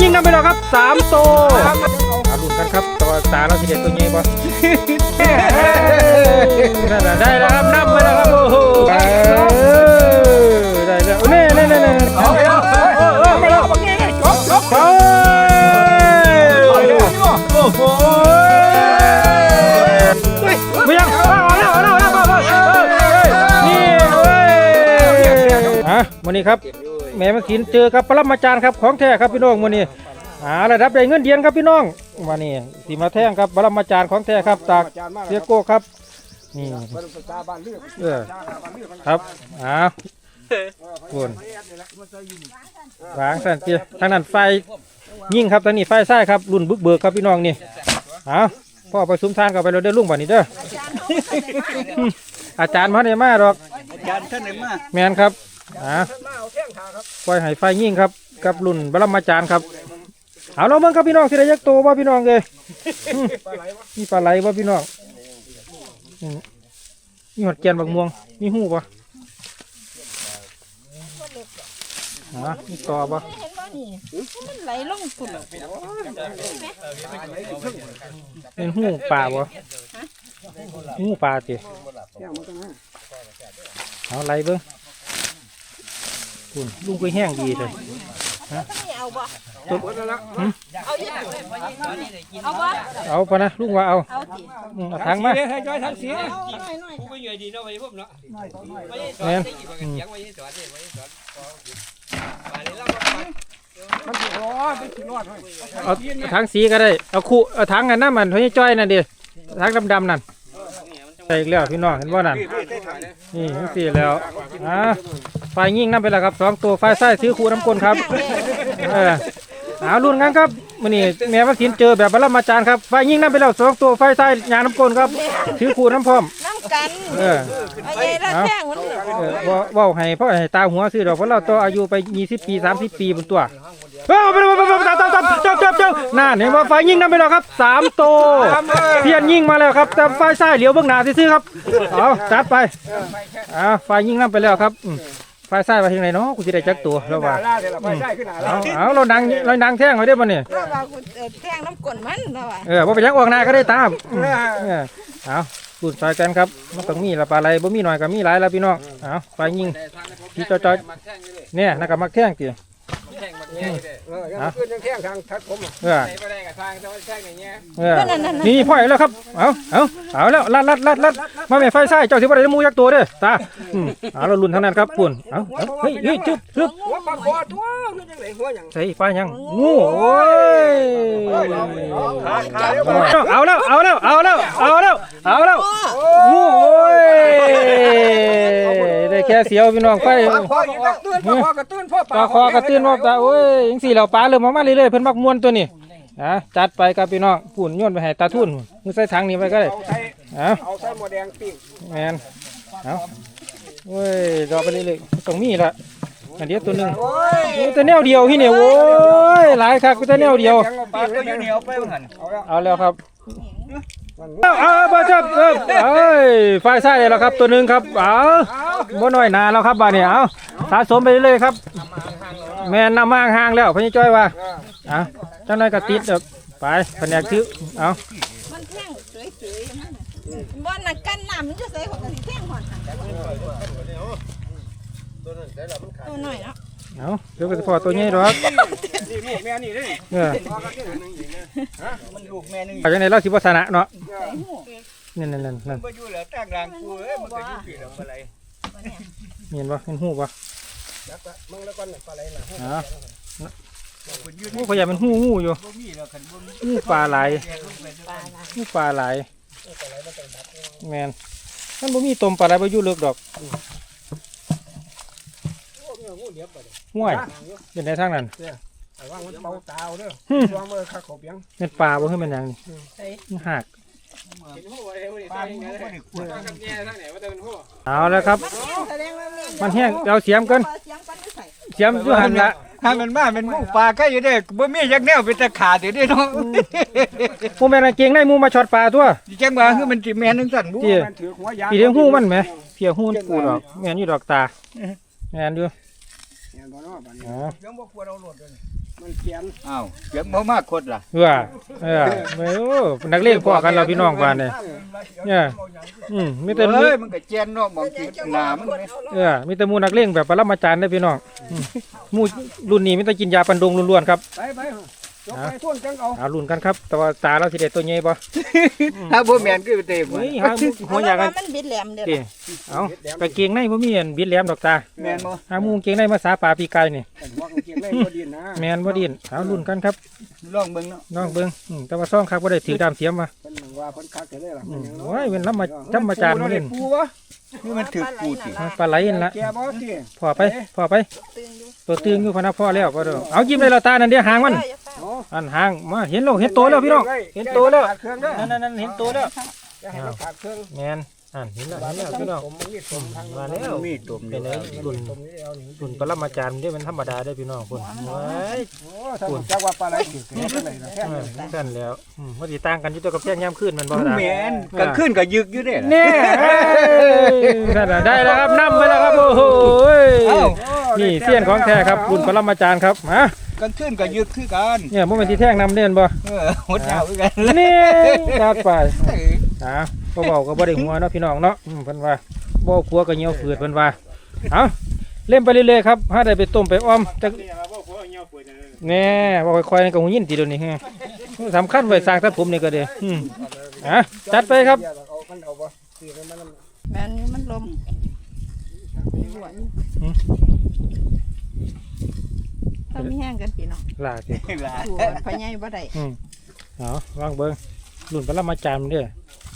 ยิงนำไปแล้วครับสามโตวมาลุ้นกันครับตัวตาเราสิเด็ดตัวใหญ่ปะนั่นน่ะได้แล้วครับนับไปแล้วครับโอ้โหเออได้แล้วเน่เน่เน่เน่เอาเอาเอาเอาไปแล้วไปโอ้โหไม่ยังเอาแล้วเอาแล้วเอาแล้วเอาแล้วนี่เว้ยอะวันนี้ครับ แม่มากินเจอกับปรมาจารย์ครับของแท้ครับพี่น้องวันนี้หาระดับได้เงินเดือนครับพี่น้องวันนี้สีมาแท่งครับปรมาจารย์ของแท้ครับจากเสียโก้ครับนี่เออครับอ้าวคุณวางสันเจียทางนั้นไฟยิ่งครับทางนี้ไฟใส้ครับรุ่นบึกเบิกครับพี่น้องนี่เอาพ่อไปซุ้มทานกับไปเราได้อลุงบ่านี้เด้ออาจารย์มาได้มาหรอกอาจารย์ท่านไหนมาแมนครับ อ่าปล่อยให้ไฟยิ่งครับ กับรุ่นบรมาจารย์ครับ เอาเราเบิ่งครับพี่น้องสิได้ยักษ์โตว่าพี่น้องเลยอืมมีปลาไหลว่าพี่น้องอืมมีหอดแกนบักม่วง มีหูปะอ่ามีต่อปะเห็นบ่นี่มันไหลลงฝุ่นเป็นหูปลาปะหูปลาติเอาไหลเบิ่ง คุณลุงก็แห้งดีเลยนี่เอาบ่ตัวเอาอีกเอาบ่เอาปะนะลุงว่าเอาเอาสิอืมเอาถังมาให้จอยทั้งเสียเอาหน่อยหน่อยกูเหนื่อยดีเนาะไปพวกเนาะแม่นอืมยังไว้สอนดิไว้สอนมาเลยเราเอาถังสีก็ได้เอาคู่เอาถังอันนั้นมันเฮ้ยจ้อยนั่นดิถังดำๆนั่น ใส่อีกแล้วพี่น้องเห็นว่านั่นนี่ทั้งสี่แล้วอ่าไฟยิงนั่นไปแล้วครับสองตัวไฟไส้ซื้อคู่น้ำกลนครับเออเอารุ่นกันครับ มันนี่แม่วัคซีนเจอแบบบรมาจารย์ครับไฟยิงนั่นไปแล้วสองตัวไฟไส้ยาน้ำกลนครับ ถือคู่น้ำพร้อม น้ำกันเออเอาใหญ่ละแท่งมันเออว่าเว่าให้พ่อให้ตาหัวซื้อดอกเพราะเราต่ออายุไป20ปี30ปีบนตัวเอ้าไปไปไปไปจับจับจับจับจับนั่นเห็นว่าไฟยิงนั่นไปแล้วครับสามโตวเพียนยิงมาแล้วครับ แต่ไฟซ้ายเหลียวเบื้องหน้าซื่อๆครับเอาจัดไปอ่าไฟยิงนั่นไปแล้วครับ อืมไฟซ้ายไปทางไหนเนาะกูจะได้จักตัวแล้วว่าเอาเอาเราดังเราดังแท่งไว้ได้ป่ะเนี่ยเราว่ากูเอ่อแท่งน้ำกลนมันเราว่าเออว่าไปยักออกหน้าก็ได้ตามอืมเออเอาพูดซอยกันครับมันต้องมีละปลาไหลบ่มีหน่อยก็มีหลายแล้วพี่น้องเอาไฟยิงพี่จอยๆเนี่ยนักกับมักแท่งกี่ แข่งมาแข่งเลยเออยังขึ้นยังแท่งทางทัดผมอะเออ ใส่ไปได้กับทางจะแข่งอย่างเงี้ยเออนี่พ่อยแล้วครับ เอาเอาเอาแล้วลัดลัดลัดลัดมาแม่ไฟใส่เจ้าสิบ่ได้หมูยักษ์ตัวเด้อตาอืมเอาเราลุ้นทางนั้นครับปุ่นเอาเอาเฮ้ยเฮ้ยจึ๊บจึ๊บหัวปลาคอตัวมันยังไหนหัวยังใส่ไฟยังงูโอ้ยเอาแล้วเอาแล้วเอาแล้วเอาแล้วเอาแล้วงูโอ้ยได้แค่ เสียวพี่น้องไฟปลาคออีกแล้วตื้นปลาคอกระตื้นพ่อปปลาคอกระตื้นว่าตาโอ้ยยังสี่เหล่าปลาเริ่มมามาเรื่อยๆเพิ่นมักม่วนตัวนี้อะจัดไปครับพี่น้องปุ่นโยนไปให้ตาทุ่นมึงใส่ถังนี้ไปก็ได้เอาใส่เอาเอาใส่หมดแดงปิ้งแมนเอาเว้ยรอไปเรื่อยๆต้องมีละอันเดียวตัวหนึ่งโอ้ยโอ้แต่แนวเดียวที่เนี่ยโอ้ยหลายครับแต่แนวเดียวยังเอาปลาปิ้งตัวเหนียวไปหัน เอาแล้วเอาแล้วครับเออเอาจับเออเอ้ยไฟใส่แล้วครับตัวหนึงครับเอาบ่น้อยหนาแล้วครับบาดนี้เอาสะสมไปเรื่อยๆครับ แมนนำมาห่างๆแล้วพี่จ้อยว่าเอาจังน้อยก็ติดเด้อไปแผนกซื้อเอามันแท่งสวยๆมันน่ะบ่น่ะกันน้ำมันจะใส่ของกันสิแท่งหอดหัน ตัวหน่อยเนาะเอาเดี๋ยวก็จะพอตัวนี้หรอกนี่นี่แม่นี่เลยเออพอกระตื้นหนึ่งนี่นะมันลูกแม่นึงเอาจังไดเราสิบ่ชนะเนาะนั่นนั่นนั่นนั่นมาอยู่แล้วตั้งรางกูเอ้ยมันก็อยู่ปีแล้วอะไรเห็นบ่เห็นหูบ่จับไปมึงแล้วก่อนปลาไหลน่ะอ๋อโอ้ขยันเป็นหูงูอยู่บ่มีแล้วคันบ่มีงูปลาไหลปลาละงูปลาไหลแมนมันบ่มีตมปลาไหลบ่อยู่เลิกดอกโอ้ย งูเหลียบไปเลยห่วยเป็นในทางนั้นระวังมันเป่าตาเอาเด้อหึระวังมันขาขบยังเป็นปลาบ่คือเป็นหยังนี่มันหักปลาบ่ได้ขวดเอาแล้วครับ มันแห้งแสดงว่าแม่มันแห้งเอาเสียมกันพอเสียงกันไม่ใส่เสียมอยู่หันละถ้ามันมาเป็นหมูปลาก็อยู่ได้บ่มีจักแนวเป็นตะขาดเดี๋ยวนี้เนาะบ่แม่นกางเกงในหมูมาช็อตปลาตัวจังว่าคือมันสิแม่นจังซั่นบ่เตี้ยมันถือหัวยางปีเดียวหูมันไหมเพียหูมันปูดอกแม่นอยู่ดอกตาแม่นอยู่ เนี่ยบ่เนาะบัดนี้ อ๋อยังบ่ควรเอารถเลยมมันเขียนอ้าวเสียงบ่มากคนล่ะเออเออไม่โอ้นักเลงพอกันเราพี่น้องบ้านเนี่ย เนี่ย อืมมีแต่เอ้ยมันก็แจนเนาะมองที่หน้ามันนี่เออมีแต่หมูนักเลงแบบปรมาจารย์ได้อพี่น้องอืมหมูรุ่นนี้มีแต่กินยาปันดงล้วนๆครับ ไปไป ยกไปท่วงจังเอาเอารุ่นกันครับ แต่ว่าตาเราสิได้ตัวใหญ่บ่ถ้าบ่แม่นคือเต็มเฮ้ยหาหัวอยากกันมันบิดแหลมเด้อเด้เอากางเกงในบ่มีอันบิดแหลมดอกตาแม่นบ่หาหมูกางเกงในมาสาปลาปีกายนี่แต่ว่าเขียนไม่พอดีนะแมนบ่ดินเอารุ่นกันครับลองเบิ่งเนาะน้องเบิ่งอืมแต่ว่าซ่องคักบ่ได้ถือดามเสียมมาเพิ่นว่าเพิ่นคักได้ล่ะอืมโอ้ยเป็นรับมาจำมาจานมาเล่นปูวะนี่มันถือปูติปลาไหลนั่นละแกบ่ติพอไปพอไปตึงอยู่ตัวตึงอยู่พะนะพ่อแล้วบ่เด้อเอายิ้มได้แล้วตานั่นเดี๋ยวหางมัน อย่าฟ้าอ๋ออันหางมาเห็นแล้วเห็นตัวแล้วพี่น้องเห็นตัวแล้วขาดเครื่องเด้อนั่นนั่นเห็นตัวแล้วอย่าให้มันขาดเครื่องแมนอันเห็นแล้วเห็นแล้วพี่น้องผมมันมีสมทางมาแล้วมีตุ่มเป็นไงรุ่นผมนี่เอานี่รุ่นปรมาจารย์เด้มันธรรมดาได้อพี่น้องคนเว้ยโอ้ถ้าผมจักว่าปลาไหลถือเกินไปเลยนะแค่เอนั้อนกันแล้วอืมว่าสิต่างกันอยู่ตัวกับแจ้งยามคืนมันบ่ล่ะแม่นกลางคืนก็ยึกอยู่เด้แน่เอ้ยนั่นน่ะได้แล้วครับนำไปแล้วครับโอ้โหเอ้านี่เสี้ยนของแท้ครับรุ่นปรมาจารย์ครับฮะ กลางคืนก็ยึกคือกันเนี่ยบ่แม่นที่แท่งนำเด่นบ่เออหดยาวคือกันนี่จัดไปอ่าบ่เว้าก็บ่ได้หัวเนาะพี่น้องเนาะเพิ่นว่าบ่ขัวก็เหี่ยวฝืดเพิ่นว่าเอาเล่นไปเรื่อยๆครับหาได้ไปต้มไปอ้อมจักแน่บ่ค่อยๆนี่ก็หูยินติเดี๋ยวนี้ฮะสำคัญไว้สร้างตัดผมนี่ก็เด้อืมอะจัดไปครับเอามันเอาบ่ตีมันมันแม่นนี่มันลม หวนถ้ามีแห้งกันพี่น้องลาสิถูกพะใหญ่บ่ได้อืมเอาวางเบิ่งรุ่นปรมาจารย์เด้อ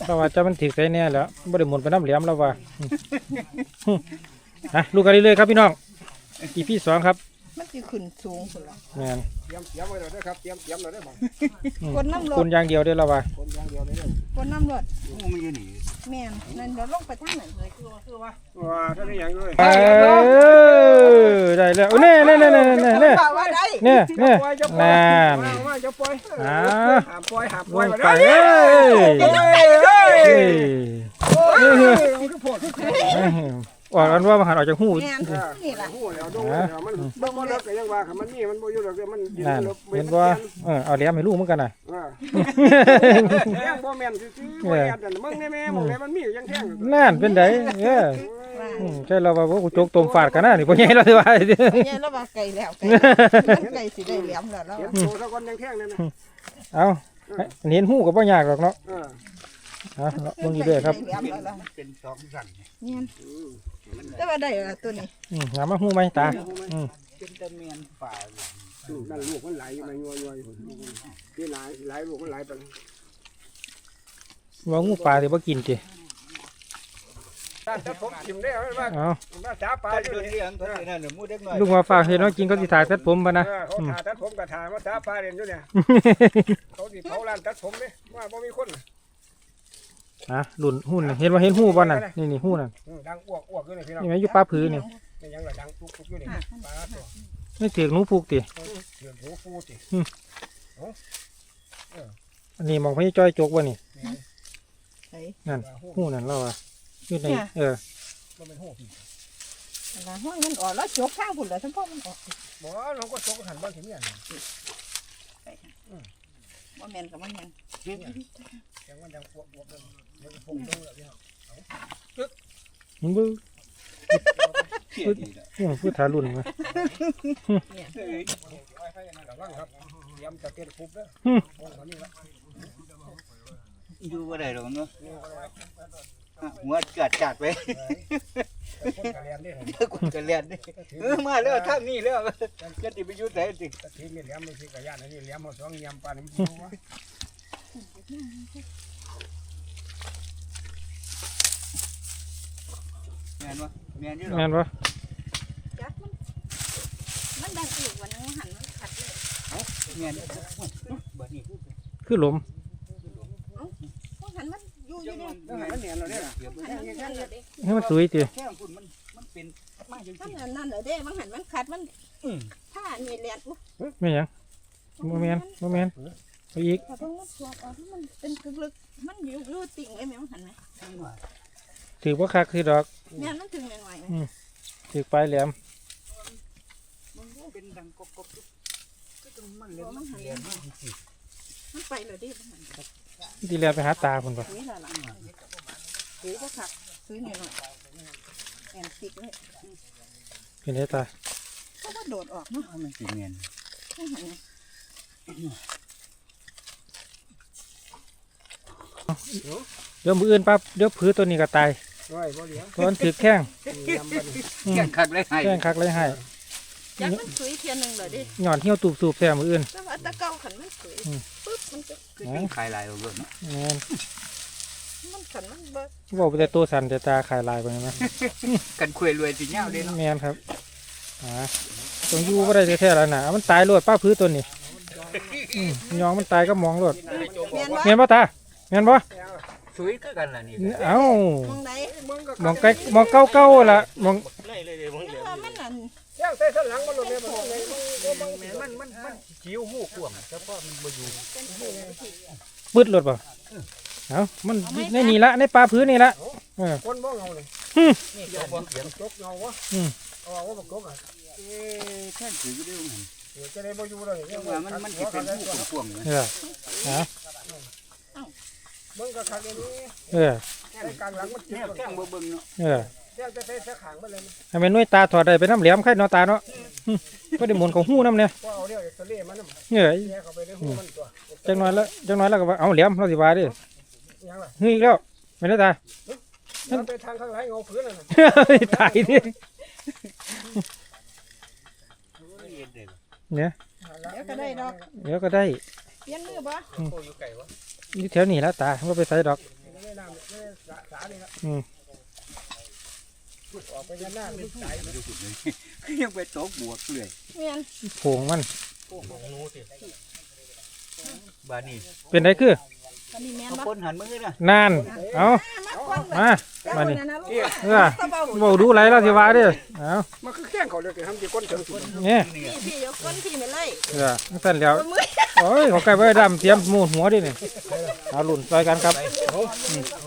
เพราะว่าจะมันถึกใส่แน่แล้วบ่ได้หมุนไปน้ำเหลี่ยมแล้วว่าอืมอืมอะลูกกันเรื่อยๆครับพี่น้อง EP สองครับ มันสิขึ้นสูงพุ่นล่ะแม่นเตรียมเตรียมไว้แล้วนะครับ เตรียมเตรียมแล้วได้บ่อืมกดน้ำรคุถณอย่างเดียวได้แล้วว่าคนอย่างเดียวเลยเด้อกดน้ำรถมันอยู่นี่แม่นนั่นเดี๋ยวลงไปทางนั้นเลยคือว่าคือว่าว้าถ้าได้อย่างเลยเออได้แล้วโอ้เน่เน่เน่เน่เน่เน่ว่าว่าได้เน่เน่ปล่อยจะปล่อยนั่นว่าจะปล่อยอ่าหามปล่อยหามปลล่อยงมาไปได้เอ้ยเอ้ยมันก็โพด ออกกันว่ามันหันออกจากหูแม่นนี่ล่ะหูแล้วดูแล้วมันบ่บ่เลิกก็ยังว่าคันมันมีมันบ่อยู่ดอกเดี๋ยวมันนั่นเห็นบ่เออเอาเหลี่ยมให้ลูกเหมือนกันน่ะเออแท่งบ่แม่นซื่อๆบ่แม่นแต่มึงแน่แม่หมองแม่มันมีอยู่ยังแท่งนั่นเป็นไดเออว่าอืมใช่เราว่ากูโจกตมฟาดกันนะนี่พ่อใหญ่เราสิว่าพะใหญ่แล้วว่าไก่แล้วไก่มันไก่สิได้แหลมแล้วแล้วเห็นโตซะก่อนยังแท่งนั่นน่ะเอาเห็นหูก็บ่ยากหรอกเนาะเออเอาเบิ่งอยู่เด้อครับไก่สิได้แหลมแล้วล่ะเป็นสองสั่นเนี่ย แต่ว่าได้ละตัวนี้อืมงามมาหูไหมตาอืมเป็นตะเมียนป่านั่นลูกมันไหลมายัวๆอยู่นี่หลายหลายลูกมันไหลไปว่างูปลาสิบ่กินติด้านแต่ผมกินได้ว่าเอาว่าจ้าปลาปลาอยู่ตัวนี่นี้อันตัวนี้นั่นมูเด็กน้อยลูกมาฝากเฮ็ดเนาะกินก็สิถ่ายตัดผมบ่นะเออเขาถ่าตัดผมก็ถ่าว่าจ้าปลาเรียนอยู่เนี่ยเขาสิเผาร้านตัดผมนี่ว่าบ่มีคน อะรุ่นหุ่นน่ะเห็นว่าเห็นหูบ่นั่นนี่นี่หูนั่นดังอ้วกอ้วกอยู่นี่พี่น้องนี่แม่นอยู่ปลาผือนี่เป็นยังไงดังทุกทุกอยู่นี่ปลาตัวไม่ถือกหนูผูกติเดือดหูฟูจิอันนี้มองพี่จ้อยจกบ่นี่ไอ้นั่นหูนั่นเราว่าอยู่ในเออมันเป็นหูละห้องมันออกแล้วจกข้างพุ่นแล้วทั้งพ่อมันออกบ่เราก็ตกหันบ้านถึงเนี่ยบ่แม่นกับบ่แม่นยังมันดังอ้วกอ้วกเลยเดี๋ยวผ มดูแล้วพี่น้องมึงเบิ่งเขียดอีกแล้วอือพูดทารุ่นมาเอ้ยระวังครับเตรียมจะเต้นคุบเด้อวงนี้ละอยู่บ่ได้หรอกเนาะหัวจัดจัดไปคนกระเรียนนี่กูก็เรียนนี่เออมาแล้วทางนี้แล้วจะติไปอยู่ไหนสิตะทีนี่เลี้ยมนี่สิกระยานอันนี้เลี้ยมเอาสองยำปลานี่ มันรู้ว่าแม่นบ่แม่นอยู่หรอแม่นบ่จักมันมันดังอีกวันนึงหันมันขัดเลยแม่นบัดนี้คือหลมพวกหันมันอยู่อยู่นี่แล้วให้มันเนียนเราเนี่ยนะหันมันนั่นเลยเด้ให้มันสวยติแค่คุณมันมันเป็นมาจังมันซี่นั่นนั่นเลยเด้มันหันมันขัดมันอืมถ้านี่แหลมอุ๊ยไม่หยังบ่แม่นบ่แม่นเอาอีกถ้าเพิ่งมันสวดออกมันเป็นลึกๆมันอยู่อยู่ติ่งไอ้แม่มันหันไหม ถือบ่คักคือดอกแม่นมันถึงหน่อยๆถือปลายแหลมมันเป็นดังกบกบกมันไปเลยดิที่เรียนไปหาตาคนบ่ซื้อละล่ะซื้อก็ขับซื้อเนี่ยหน่อยแอนติกเลยเป็นไงตาเขาก็โดดออกเนาะมันสิเงียนไม่เห็นไงเดี๋ยวมืออื่นปั๊บเดี๋ยวผือตัวนี้ก็ตาย ร้อยบ่เหลือเพราะมันถือแข้งยำบัดนี้อืมแข่งคักเลยให้แข้งคักเลยให้ยักมันซื้อเทียนหนึ่งเลยดิหย่อนเหี้ยวตูบสูบแซ่มืออื่น แต่ว่าตะเกาขันมันซื้อปุ๊บมันจะคือเป็นขายลายเอาเบิดเนาะแม่นมันขันมันเบิดบอกไปแต่ตัวสั่นแต่ตาขายลายไปนะกันคุยรวยสิยาวเด้เนาะแม่นครับอ่าตรงอยู่บ่ได้แท้ๆแล้วน่ะเอามันตายโลดป้าพื้ตัวนี้อืมยองมันตายก็มองโลดเมียนวะแม่นบ่ตาแม่นบ่ สวยคือกันล่ะนี่เอ้ามองไหนมองไกลมองเก่าๆล่ะมองว่ามันนั่นย่างใส่สันหลังมันหลุดเลยมันมันมันมันคิ้วหูกวางเฉพาะมันบ่อยู่ปืดโลดบ่เอ้ามันในนี่ละในปลาพื้นนี่ละเออคนบ่เงาเลยนี่เจ้าบ่เสียงจกเงาวะอืมเอาว่าบ่จกอะเอ๊ะแท่นถืออยู่เด้อมันเดี๋ยวจะได้บ่อยู่เลยจังว่ามันมันสิเป็นหูกวางๆเลยเออเอา เบิ่งก็คักอันนี้เออใส่กลางหลังมันแนวแท่งบ่เบิ่งเนาะเออแท่งจะใส่ใส่ขางมันเลยให้แม่นหน่วยตาถอดได้ไปน้ำแหลมไข่เนาะตาเนาะหึก็ได้หมุนของหูน้ำเนี่ยก็เอาเดี๋ยวเอ็กซเรย์มันนำเอ้ยแย่เข้าไปในหูมันตัวจังน้อยแล้วจังน้อยแล้วก็ว่าเอาแหลมเราสิว่าเดิยังล่ะเฮ้ยอีกแล้วไม่ได้ตา มันไปทางข้างไหนเงาพื้นน่ะตายดิเนี่ย เดี๋ยวก็ได้ดอก เดี๋ยวก็ได้ เปลี่ยนมือบ่อยู่ แถวนี้แล้วตาว่าไปใส่ดอกไม่ได้น้ำไม่ได้สาสานี่ละอืมออกไปยันหน้ามันตายยังไปตกบวกเลยเมียนโผงมันบาดนี้เป็นไรคือ อันนี้แม่นเอาบ่คนหันมือนะนานเอามาควันมาเจ้ามานี่นั่นนะลูกเออบอกดูไรแล้วสิว่าเดิเอามันคือแข้งเขาเลยแต่ทำจีก้นถึงสุดเนี่ยพี่พี่ยกก้นพี่ไปเลยเออสั่นแล้วเอามือโอ้ยเขาไก่ไว้ดำเตรียมหมูหัวดิเนี่ยเอาหลุนซอยกันครับ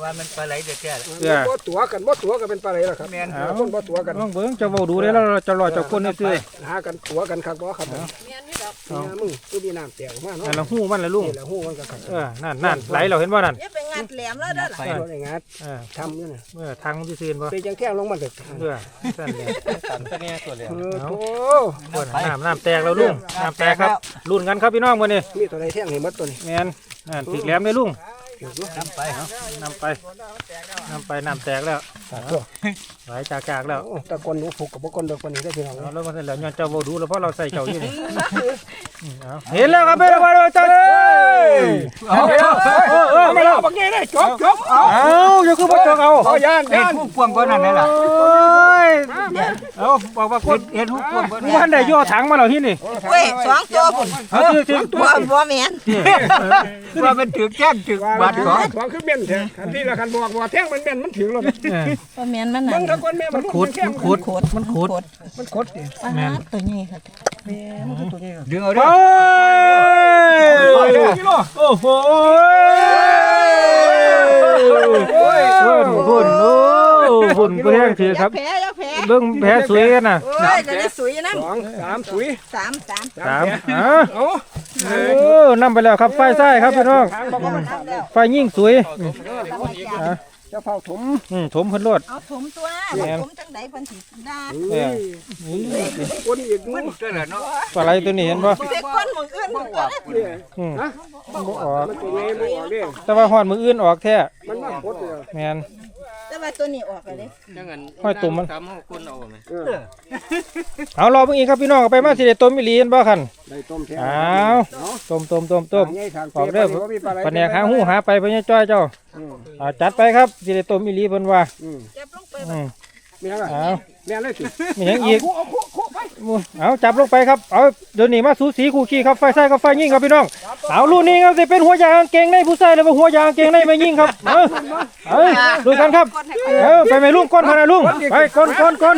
ว่ามันปลาไหลเด็ดแก่เออบ่ตัวกันบ่ตัวกันเป็นปลาไหลล่ะครับแม่นคนบ่ตัวกันลองเบิ้งเจะบอกดูเลยแล้วเราจะรอเจ้าคนนี่ซื้อหากันตัวกันคักบ่ครับเมีย นนี่ดอกนี่มึงกูมีน้ำแตกมาเนาะนั่นละหู้มันละลุงนี่แหละหูมันก็คักเออนั่นนั่นไหลเราเห็นว่านั่นอย่าไปงัดแหลมแล้วเด้อล่ะตัวได้งัดเออทำอยู่น่ะเมื่อทางที่ซื้อบ่ไปจังแท่งลงมาเด้อเออสั่นเลยเออโธ่คนน้ำน้ำแตกแล้วลุงน้ำแตกครับรุ่นกันครับพี่น้องวันนี้มีตัวใดแท่งให้หมดตัวนี้แมนนั่นติดแหลมเลยลุงน้ำไปเนาะน้ำไปน้ำไปน้ำแตกแล้ว ไหลจากจากแล้วโอ้ตะกอนหนูผูกกับบ่กอนดอกปานนี้ได้พี่น้องเอาแล้วมาเสร็จแล้วย้อนเจ้าโบดูแล้วเพราะเราใส่เจ้าอยู่นี่อืมเอาเห็นแล้วครับไม่ได้มาเลยเจ้าเลยเอาเออเออมาแล้วบักใหญ่ได้จบจบเอาเอาอย่าคือบ่จกเอาเอาย่านเฮ็ดย่านหูกวางบ่นั่นล่ะโอ้ยเอาบอกว่ากเฮ็ดดเฮ็ดหูกวางบ่มึงพันได้ย่อถังมาแล้วที่นี่เว้ยสองตัวพุ่นเอาถือถือบ่บ่แม่นว่ามันถือแจ้งถือบาบาดดขขอองของคือแม่นแท้คันที่ละคันบอกว่าแท่งมันแม่นมันถึงแล้วเออบ่แม่นมันมึนั่งนตะกอนแม่มันขุดมันขุดมันขุดมันคดดิอาหารตัวนี้ค่ะดึงเอาเด้โอ้อยโอ้โหฝุ่นฝุ่นโอ้ฝุ่นก็แห้งถือครับแผลอยาแผลเบิ่งแผลสวยกันน่ะโอ้ยก็ได้สวยนะสองสามสุยสามสามสามอะเอาโอ้นำไปแล้วครับไฟใต้ครับพี่น้องทางบอกว่ามันนับแล้วไฟยิ่งสวย เอาจะเผาถมอืมถมเพิ่นโลดถมตัวบ่ถมจังไดเพิ่นสิด่าเออคนอีกมันเท่านั้นเนาะปลาไหลตัวนี้เห็นบ่เด็กคนหมึงอื่นบ่ออกอืมบ่ออก มันตัวใหญ่บ่ออกเด้แต่ว่าฮอดมืออื่นออกแท้มันมาคดเลยแม่น แต่ว่าตัวนี้ออกเลยห้อยตุ่มมันเออเอารอเบิ่งอีกครับพี่น้องเอาไปมาสิได้ต้มอีหลีเห็นบ่คั่นได้ต้มแท้อ้าวต้มต้มต้มต้มใหญ่ทางบอกเด้อว่ามีปลาไหลปนแหนกหาหูหาไปพญาจ้อยเจ้า อืม อ่าจัดไปครับสิได้ต้มอีหลีเพิ่นว่าอืมเจ็บลงไปอืมมีอะไรเอาแม่เลยสิมีหยังอีกเอาคู่คู่ไปเอาจับลงไปครับ เอาเดี๋ยวนี้มาสูสีคู่ขี้ครับไฟใส่กับไฟยิงครับพี่น้อง เอาลูกนี้ครับสิเป็นหัวยางกางเกงในผู้ใส่หรือว่าหัวยางกางเกงในไม่ยิงครับเอาเอาดูกันครับเอาไปไหมลุงก้นพนาลุงไปก้นก้นก้น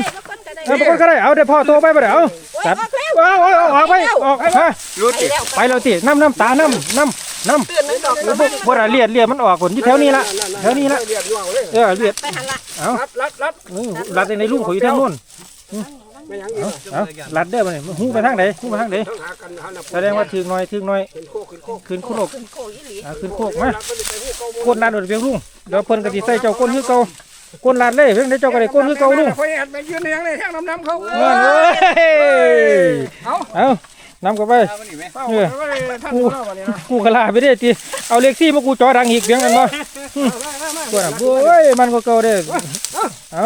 เออไปก้นก็ได้เอาเดี๋ยวพ่อโทรไปไปเดี๋ยวเอาจัดเอาเอาเอาออกไปออกฮะรู้ติไปแล้วติน้ำน้ำตาน้ำน้ำ น้ำตื่นนึงดอกแล้วบ่บ่ได้เลียดเลียดมันออกผลอยู่แถวนี้ละแถวนี้ละเรียบร้อยเลยเออเลียดไปหันละเอารัดรัดรัดเออรัดในลุงเขาอยู่ทางนู้นรไม่ยังอยู่เอาลัดเด้อมาเนี่ยหูไปทางไหนหูไปทางไหนต้องหากันหาหน้าแสดงว่าถึงหน่อยถึงหน่อยขึ้นโคกขึ้นโคกขึ้นโคกขึ้นโคอีหลีอ่าขึ้นโคกมารับไปไปหูเก่าก้นลาดโดดเพียงลุงเดี๋ยวเพิ่นก็สิใส่เจ้าก้นคือเก่าก้นลาดเลยเพิ่นได้เจ้าก็ได้ก้นคือเก่าลุงคอยแอดไปยืนในยังในแท่งน้ำน้ำเขาเงินเอ้ยเอาเอา นำเข้าไปเอามานี่ไหมเฝ้าไว้ท่านเราวันนี้นะกูกะลาไปได้ติเอาเล็กซี่มากูจอดังอีกเพียงกันบ่กวนโอ้ยมันก็เก่าเด้อเอา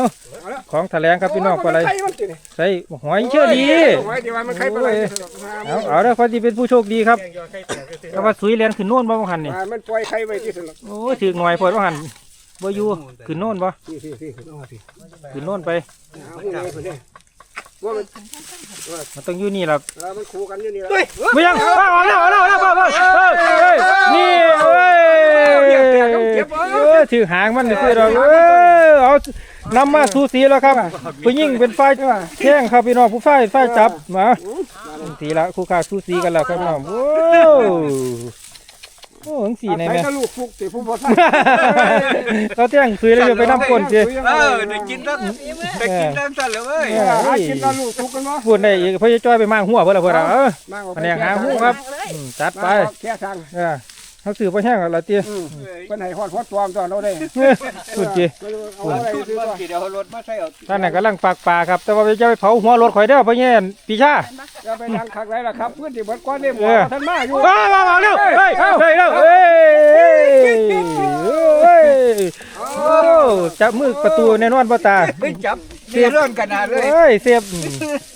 ของแถลงครับพี่น้องปลาไหลใครมันติดใส่หอยเชื่อดีหอยที่ว่ามันใครปลาไหลเอาเอาเด้อพอดีเป็นผู้โชคดีครับแต่ว่าสุยเรียนขึ้นโน่นบ่บ่หันนี่มันปล่อยใครไว้ที่สุดโอ้ยถึงหน่อยพอบ่หันบ่อยู่ขึ้นโน่นบ่ที่ที่ที่เอาที่ขึ้นโน่นไป ว่ามันมันต้องอยู่นี่ล่ะมันคู่กันอยู่นี่ละไม่ยังเอาเอาแล้วเอาแล้วเอาแล้วเอาแล้วเอ้ยเอ้ยนี่เอ้ยเอ้ยถือหางมันนี่คือเราเอ้ยเอานำมาสูสีแล้วครับผู้หญิงเป็นฝ่ายแข่งครับพี่น้องผู้ฝ่ายฝ่ายจับมาสีละคู่ค้าสูสีกันแล้วครับพี่น้องโอ้ โอ้หงสีในใครแม่ ก็ลูกฟุกติผู้บ่ทันเขาแจ้งสุยแล้วจะไปน้ำก้นสิเออได้กินแล้วได้กินแล้วสั่นเลยเว้ยหากินแล้วลูกฟุกกันเนาะพูดได้อีกเพื่อจะจ้อยไปมางหัวเพื่อนละเพื่อนละเออมาแผนกหาหูครับเลยอืมจัดไปแค่ทาง เออเขาสื่อพ่อแห้งอะไรเตี้ยเพิ่นให้ฮอดฮอดตัวมตอนเราได้สุดจีเอาอะไรชุดซื้อว่าตัวสิเดี๋ยวเอารถมาใส่เอาท่านน่ะกำลังปากปลาครับ แต่ว่าจะไปเผาหัวรถข่อยเด้อพ่อแง่ปีชาจะไปทางคักไรล่ะครับเพื่อนที่เบิดก้อนนี่หมอท่านมาอยู่ว้าวว้าวเร็วเฮ้ยเฮ้ยเร็วเฮ้ยเฮ้ยโอ้จับมือประตูแน่นอนบ่ตาเฮ้ยจับเสียร้อนขนาดเลยเฮ้ยเสียบ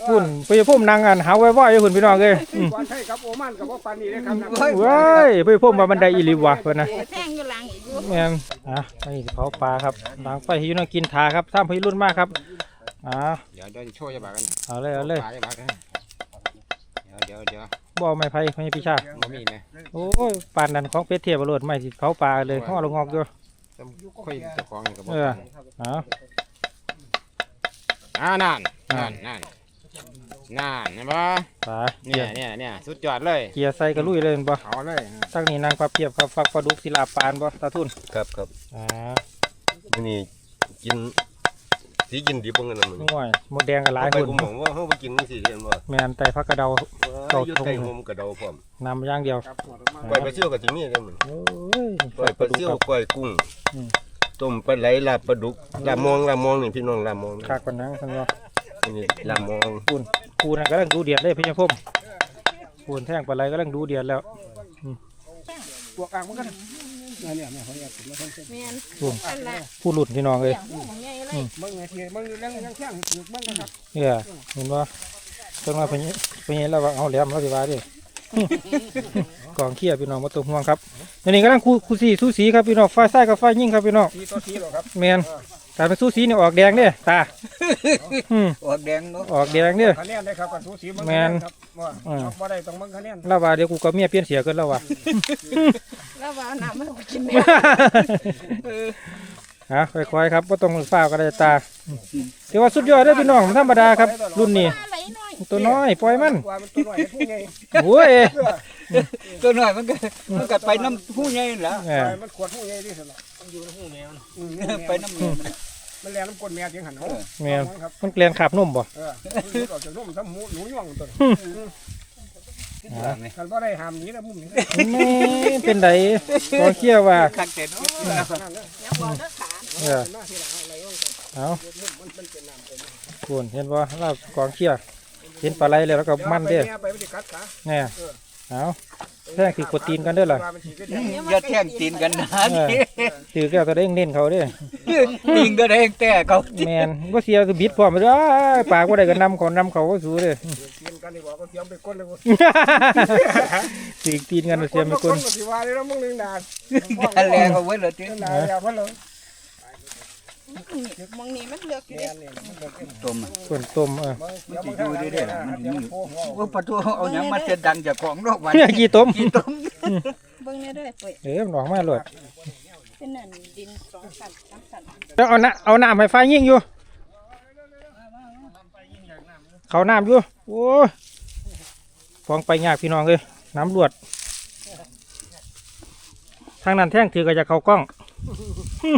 พุ่นไปพุ่มนางอันหาไว้ว่าอยู่พุ่นพี่น้องเอ้ยอืมก้อนไทยกับโอมันกับว่าปานนี้เลยครับเว้ยไปพุ่มมาบันไดอีหลีวะเพิ่นนะแท่งอยู่หลังอีกอยู่แม่นอะอันนี้เผาปลาครับล้างไฟให้อยูน้องกินทาครับท่ามพรุ่นมากครับอ่าเดี๋ยวเดี๋ยวโชว์จะบากกันเอาเลยเอาเลยปลาจะบากกันเดี๋ยวเดี๋ยวเดี๋ยวบ่เอาไม้ไผ่พ่อใหญ่พี่ชาบ่มีไหมโอ้ยปานนั้นของเป็ดเทียบรดไม่สิเผาปลาเลยห้อลงงอกอยู่ต้องค่อยเจะของกับบ่เออเอา อ่านั่นนั่นนั่นนั่นเห็นปะปลาเนี่ยเนี่ยเนี่ยสุดยอดเลยเกียร์ใส่กระลุยเลยเห็นบ่เอาเลยตั้งนี้นางปลาเพียบครับฟักปลาดุกศิลาปานบ่ตาทุนครับครับอ่ามื้อนี้กินสีกินดิบบ่เงินน่ะมื้อนี้ง่วยหมดแดงกับหลายไปคนผมบอกว่าเฮาบ่กินจังซี่เห็นบ่แม่นไตพักกระเดาเจ้าอยู่ทงใกล้โฮมกระเดาพร้อมนำอย่างเดียวก้อยปลาซิ่วก็สิมีเด้อมื้อโอ้ยก้อยปลาซิ่วก้อยกุ้งอืม ต้มปลาไหลลาบปลาดุกลาบมองลาบมองนี่พี่น้องลาบมองนี่คากกว่านังท่านว่าอันนี้ลาบมองกูน่ะกำลังดูเดือดเลยพี่ชมพมปูนแท่งปลาไหลกำลังดูเดือดแล้วตัวกลางมันก็เนี่ยเนี่ยเนี่ยเขาอยากกินแล้วเพิ่นแม่นปูนนั่นล่ะผู้หลุดพี่น้องเลยเลี้ยงหูของใหญ่เลยมึงไงทีมึงเรื่องยังแข้งถูกมึงกันครับเนี่ยเห็นว่าต้นมาเป็นเป็นแล้วว่าเอาแหลมแล้วสิว่าดิ กองเขี้ยพี่น้องมาตัวห่วงครับอันนี้กำลังคูคูสีสูสีครับพี่น้องไฟใส่กับไฟยิ่งครับพี่น้องทีต่อทีหรอครับแมนแต่เป็นสูสีนี่ออกแดงเนี่ยตาอืมออกแดงเนาะออกแดงเนี่ยคะแนนได้ครับกันสูสีมึงครับว่าบ่ได้ต้องมึงคะแนนแล้วว่าเดี๋ยวกูก็เมียเปลี่ยนเสียกันแล้วว่ะแล้วว่าเอาน้ำมันก็กินแม่ฮะค่อยๆครับว่าต้องฟ้าวก็ได้ตาถือว่าสุดยอดเด้อพี่น้องธรรมดาครับ รุ่นนี้อะไรน้อย ตัวน้อยปล่อยมันว่ามันตัวน้อยผู้ใหญ่โอ้ยตัวน้อยมันก็มันก็ไปน้ำผู้ใหญ่นั่นแหละแหมมันขวดผู้ใหญ่ที่สุดละอยู่ในหูแมวไปน้ำเมียมันมันแรงน้ำก้นแมวจังหันเขาแมนครับมันเกลียนขาบนุ่มบ่ เออออกจากร่มทำหมูหนูย่องตัวกันว่าได้หามนี้นะมุมนี้แม่เป็นไดกองเขี้ยว่าคักเต็ดเนาะอย่าบอกเด้อขาเออเอาคุณเห็นบ่เรากองเขี้ย เห็นปลาไหลแล้วแล้วก็มันเด้อไปไม่ได้กัดขาแน่เอาแท่งคือกดตีนกันเด้อล่ะอย่าแท่งตีนกันนะเออถือแก้วตัวเด้งเน้นเขาเด้อตีนก็ได้แต่เขาแมนบ่เสียก็บิดพร้อมไปเด้อปากบ่ได้ก็นำเขานำเขาก็สู้เด้อกินกันดีกว่าก็เตรียมไปก้นเลยตีตีนกันเสียไม่คนก็สิว่าเลยแล้วมึงนึงนานอย่าแลเอาไว้เลยทีนานแล้วเพราะเรา มองนี่มันเลือกอยู่แมเด้นนี่ต้มคนต้มเออเดี๋ยวมึงทำอะไรได้เดี๋ยวโผล่หัวว่าปะทูเอาหยังมาจะดังจากของโลกวันกี่ต้มกี่ต้มเบิ่งแน่เด้อเปิดเอ้ยมันออกมาโลดเป็นนั่นดินสองสันสามสันแล้วเอาน้ำเอาน้ำให้ไฟยิงอยู่ เขาน้ำอยู่โอ้ยฟองไปยากพี่น้องเลยน้ำรวด ทางนั้นแท่งถือก็จะเข้ากล้องฮึ่ม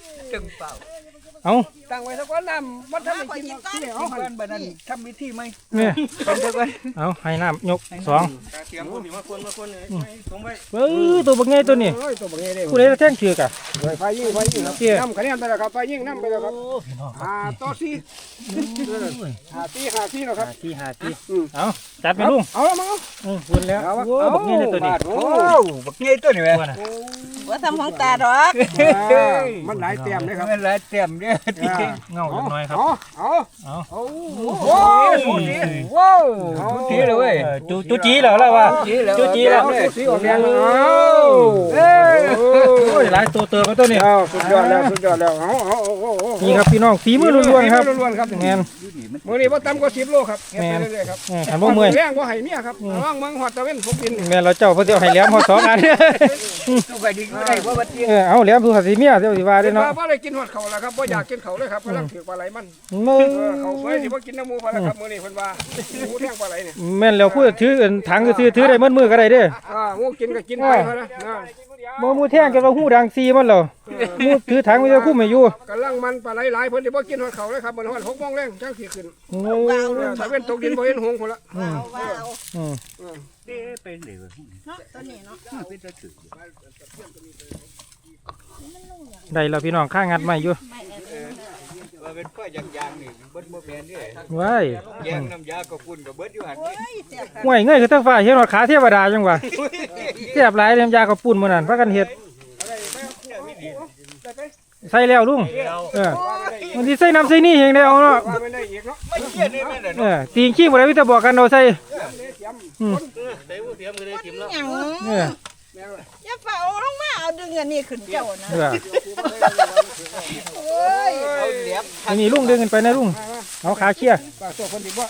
เอาตั้งไว้สักวันน้ำมันทำให้กินที่เหนียวหันบัดนั้นทำวิธีไหมเนี่ยเป็นเท่ากันเอาให้น้ำยกสองเตรียมคนนี่มาคนมาคนเลยสมไว้เอ้ยตัวบักไงตัวนี้โอ้ยตัวบังเอิญเลยผู้ใดจะแท่งเชือกอะไฟยิงไฟยิงครับเตี้ยน้ำคะแนนไปแล้วครับไฟยิงน้ำไปแล้วครับหาต่อสี่หาสี่หาสี่แล้วครับที่หาที่อืมเอาจัดไปลุงเอาละมั้งอืมวนแล้วเอาโอ้บักไงเลยตัวนี้โอ้บักเงี้ยตัวนี่แม่ว่าน่ะว่าทำของตาดอกมันหลายเต็มเลยครับมันหลายเต็มเนี่ยเงาจักหน่อยครับ เอาเอาเอาเอาโอ้ยสูสีว้าวสูสีเลยเว้ยเออจูจูจีแล้วล่ะว่าจีแล้วจูจีแล้วเอาสีออกแดงเอาเอ้ยโอ้ยหลายตัวเติมมาตัวนี้เอาสุดยอดแล้วสุดยอดแล้วเอาเอาเอาเอาเอานี่ครับพี่น้องฝีมือล้วนๆครับล้วนๆครับแมนมื้อนี้บ่ต่ำกว่า10โลครับเฮ็ดแม่ไปนเรื่อยๆครับเออขันบ่เมื่อยแรงบ่ให้เมียครับระวังเมืองฮอดตะเว้นผมบินแม่นเราเจ้าเพิ่นสิเอาให้แหลมพอสองอันตัวไปดีก็ได้เพราะว่าเออเอาแหลมผู้หัดสิเมียเดี๋ยวสิว่าได้เนาะเนาะบ่ได้กินฮอดเขาแล้วครับบ่อยากกินเขาเลยครับกำลังถือปลาไหลมันมึงเออเขาสวยสิบ่กินน้ำหมูพอแล้วครับมื้อนี้เพิ่นว่าหมูแท่งปลาไหลเนี่ยแม่นแล้วพูดถือถังก็ซื้อถือได้หมดมือก็ได้เด้ออ่าหมูกินก็กินไปเท่านั้นนะบ่มูแท่งกันว่าหูดังซีมันแล้วมูถือถังไว้จะคุ้มให้อยู่กำลังมันปลาไหลหลายเพิ่นสิบ่กินฮอดเขาเลยครับมื้อฮอด6โมงแรงจังสิขึ้นโอ้เออตะเว้นตกดินบ่เห็นหงพุ่นละอืมว้าวอืมเด้ไปเลยเนาะตัวนี้เนาะเป็นตะถือ ได้แล้วพี่น้องข้างงัดใหม่อยู่ไม่แอนว่าเป็นข้อยางๆนี่เบิดบ่แม่นนี่ว้ายแยงน้ำยาก็ปุ่นก็เบิดอยู่หั่นโอ้ยเสียค่ะห่วยเงยคือทั้งฝ่ายเฮ็ดฮอดขาเทวดาจังวะแซ่บหลายเรียมยากับปุ่นมื้อนั้นพากันเฮ็ดใส่แล้วลุงเออมันสิใส่น้ำใส่นี่เองได้เอาเนาะว่าไม่ได้อีกเนาะไม่เชี่ยนี่แม่น่ะเออตีนขี้บ่ได้มีแต่บอกกันเอาใส่หยังเออ อย่าเฝ้าลงมาเอาดึงอันนี้ขึ้นเจ้านะเออโอ้ยเอาเหลียบอันนี้ลุงดึงกันไปนะลุงเอาขาเชี่ยปลาตัวคนที่บ่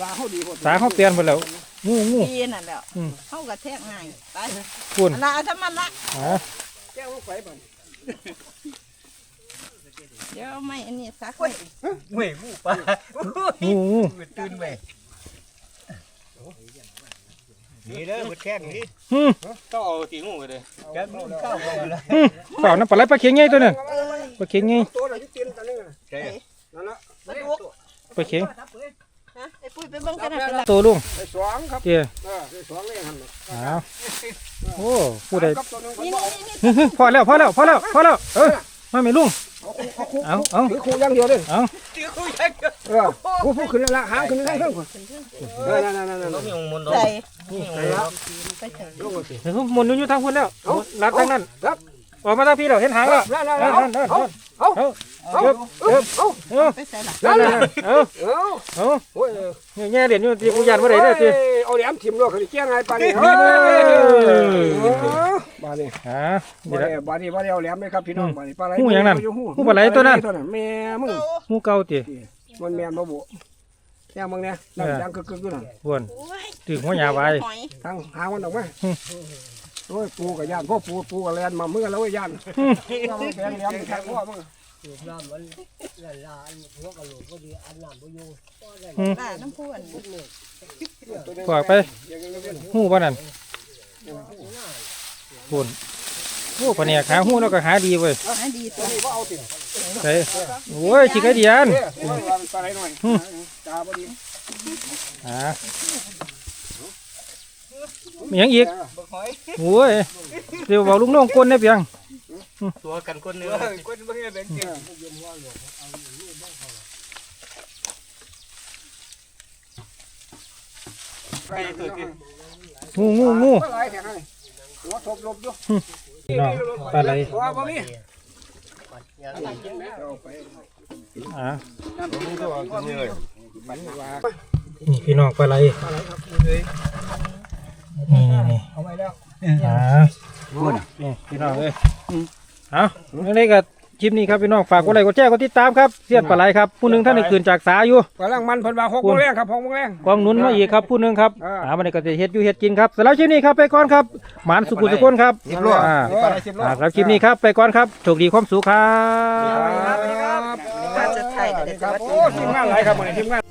ลาเฮาดีพุ่นสาเขาเปลี่ยนหมดแล้วงูงูดีนั่นแหละอืมเฮากระแทกง่ายไปคุณอันละเอาทำมันละอ่าแก้วลงไปบัดเดี๋ยวเอาไม่อันนี้ซักเว้ยหมูปลางูงูตื่นเว้ย นี่เด้อเบิดแข้งนี่ฮึมต้องเอาตีงูไปเลยแกมึงเข้าบ่ล่ะฮึเปล่าน้ำปลาไหลปลาเข็งไงตัวนั้นปลาเข็งไงตัวน่ะอยู่ตีนกันนึงใช่นั่นละปลาดุกปลาเข็งฮะไอ้ปุ้ยไปเบิ่งกันนะเป็นไรตัวลุงไปสองครับเจียเออไปสองเลยหั่นน่ะอ้าวโอ้ผู้ใดกับตัวนึงนี่บ่นี่นี่ฮึฮึพอแล้วพอแล้วพอแล้วพอแล้วเออมาไม่ลุงเอาคู่เอาเอาถือคู่อย่างเดียวเด้อเอาจื้อคุยแค่เออคู่ผู้ขึ้นละหางขึ้นข้างเพิ่นพุ่นเออนั่นๆๆๆต้องมีองค์มนต์ใส่ไปลงมาสิเดี๋ยวหมุนอยู่ทางคุณแล้วรัดทางนั้นครับออกมาทางพี่เราเห็นหางแล้วนั่นๆนั่นๆเอานั่นนั่นเอาเอาเอาเอาเอิบเอาเอาเอาไปใส่ละนั่นนั่นเอาเอาเอาโอ้ยแง่เด่นอยู่ที่กูยันว่าไรเด้อจีเอาแหลมถิ่มโลกเขาสิเกี้ยงไงปานนี้เฮ้ยบาดนี้อ่าบานี่ดละนี้บาดนี้บ่ได้เอาแหลมเลยครับพี่น้องบาดนี้ปลาไหลหูหยังนั่นอยู่หูปลาไหลตัวนั้นแม่มึงงูเก่าจี มันแม่นบ่บุแย่มึงเนี่ยนั่นยังกึกๆอยู่นั่นบวนโอ้ยถึงหัวหยาไว้หอยทางหางมันออกมาโอ้ยปูกับย่านพ่อปูปูกับแลนมาเมื่อแล้วย่านเอาแบงแหลมแทงพ่อมึงป้าน้ำพุอันฝากไปหูป่ะนั่นบวน โอ้ปะเนี่ยหาหูแล้วก็หาดีเว้ยอันดีตัวนี่บ่เอาติใส่โอ้ยชิคกี้เดียนเด้อปลาไหลหน่อยตาบ่ดีอ่ามีหยังอีกบักหอยโอ้ยเดี๋ยวบอกลุงน้องกลนได้เพียงตัวกันคนหนึงเออคนบ่เฮ็ดเป็นจริงไปตัวที่งูงูงูปลาไหลแทงให้หัวทบลบอยู่ น้องปลาไหลตัวบ่มีอ่านี่ก็เอาที่นี่เลยนี่พี่น้องปลาไหลนี่นี่นี่เอาไว้แล้วอ่านี่พี่น้องเอ้ยเอาเรื่องนี้ก็ คลิปนี้ครับพี่น้องฝากกดไลค์กดแชร์กดติดตามครับเสียนปลาไหลครับผู้หนึงท่านได้คืนจากสาอยู่ กำลังมันเพิ่นว่าหกโมงแรงครับหกโมงแรง กองหนุนมาอีกครับผู้หนึงครับอ่าอ่ามันนี้ก็จะเฮ็ดอยู่เฮ็ดกินครับสำหรับคลิปนี้ครับไปก่อนครับหมานสุขุสุขคนครับสิบโลอ่าเอออ่าครับคลิปนี้ครับไปก่อนครับโชคดีความสุขครับ ครับ ว่าจะไทยก็ได้สครับวัสดี โอ้ทีมงานหลายครับมื้อนี้ทีมงาน